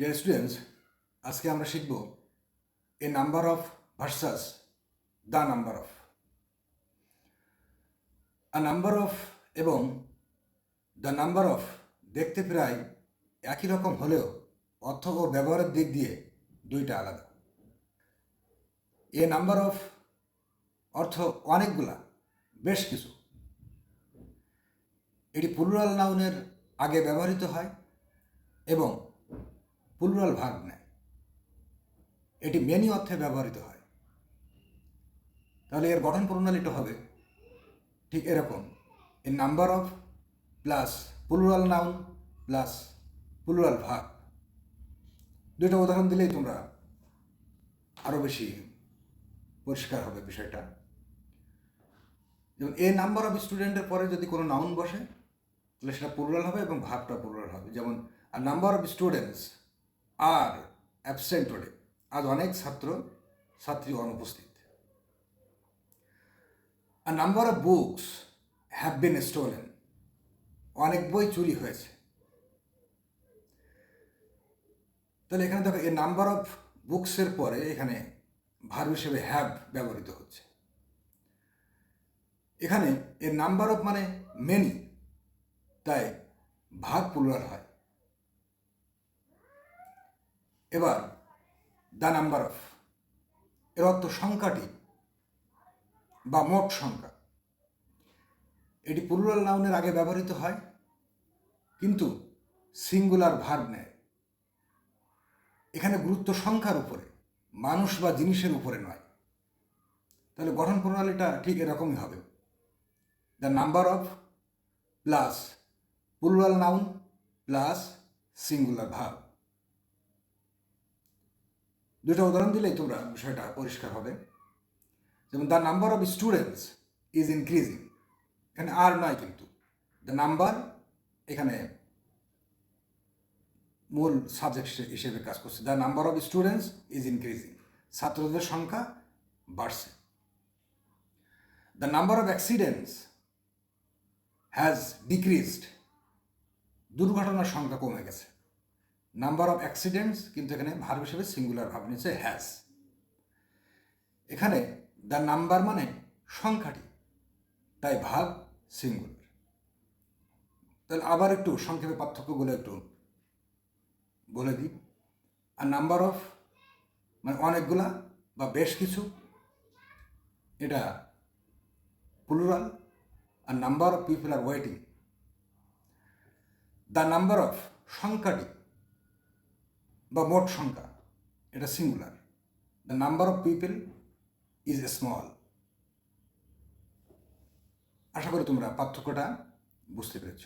Dear students আজকে আমরা শিখব a number of versus the number of a number of এবং দ্য নাম্বার অফ দেখতে প্রায় একই রকম হলেও অর্থ ও ব্যবহারের দিক দিয়ে দুইটা আলাদা। এ নাম্বার অফ অর্থ অনেকগুলা, বেশ কিছু। এটি প্লুরাল নাউনের আগে ব্যবহৃত হয় এবং প্লুরাল ভাগ নেয়। এটি মেনি অর্থে ব্যবহৃত হয়। তাহলে এর গঠন প্রণালীটা হবে ঠিক এরকম। A number of plus plural noun plus plural ভাগ। দুটো উদাহরণ দিলেই তোমরা আরও বেশি পরিষ্কার হবে বিষয়টা। যেমন এ নাম্বার অফ স্টুডেন্টের পরে যদি কোনো নাউন বসে, তাহলে সেটা প্লুরাল হবে এবং ভাবটা প্লুরাল হবে। যেমন a number of students are absent today আজ অনেক ছাত্র, ছাত্রী অনুপস্থিত। A number of books have been stolen অনেক বই চুরি হয়েছে। তাহলে এখানে দেখো, এই নাম্বার অফ বুকসের পরে এখানে ভার হিসেবে হ্যাভ ব্যবহৃত হচ্ছে। এখানে এর নাম্বার অফ মানে মেনি তাই ভাগ প্লুরাল হয়। এবার দ্য নাম্বার অফ এর অর্থ সংখ্যাটি বা মোট সংখ্যা। এটি প্লুরাল নাউনের আগে ব্যবহৃত হয়, কিন্তু সিঙ্গুলার ভার্ব নেয়। এখানে গুরুত্ব সংখ্যার উপরে, মানুষ বা জিনিসের উপরে নয়। তাহলে গঠন প্রণালীটা ঠিক এরকমই হবে। The number of plus plural noun plus singular verb দুটো উদাহরণ দিলেই তোমরা বিষয়টা পরিষ্কার হবে। যেমন the number of students is increasing এখানে আর নয় কিন্তু। দ্য নাম্বার এখানে মূল সাবজেক্ট হিসেবে কাজ করছে। The number of students is increasing ছাত্রদের সংখ্যা বাড়ছে। The number of accidents has decreased দুর্ঘটনার সংখ্যা কমে গেছে। নাম্বার অফ অ্যাক্সিডেন্টস কিন্তু এখানে ভার হিসেবে সিঙ্গুলার ভাব নিচ্ছে হ্যাজ এখানে দ্য নাম্বার মানে সংখ্যাটি, তাই ভাগ সিঙ্গুলার তাহলে আবার একটু সংক্ষেপে পার্থক্যগুলো একটু বলে দিই। আর নাম্বার অফ মানে অনেকগুলা বা বেশ কিছু, এটা plural a number of people are waiting the number of সংখ্যাটি বা মোট সংখ্যা, এটা singular the number of people is a small আশা করি তোমরা পার্থক্যটা বুঝতে পেরেছ।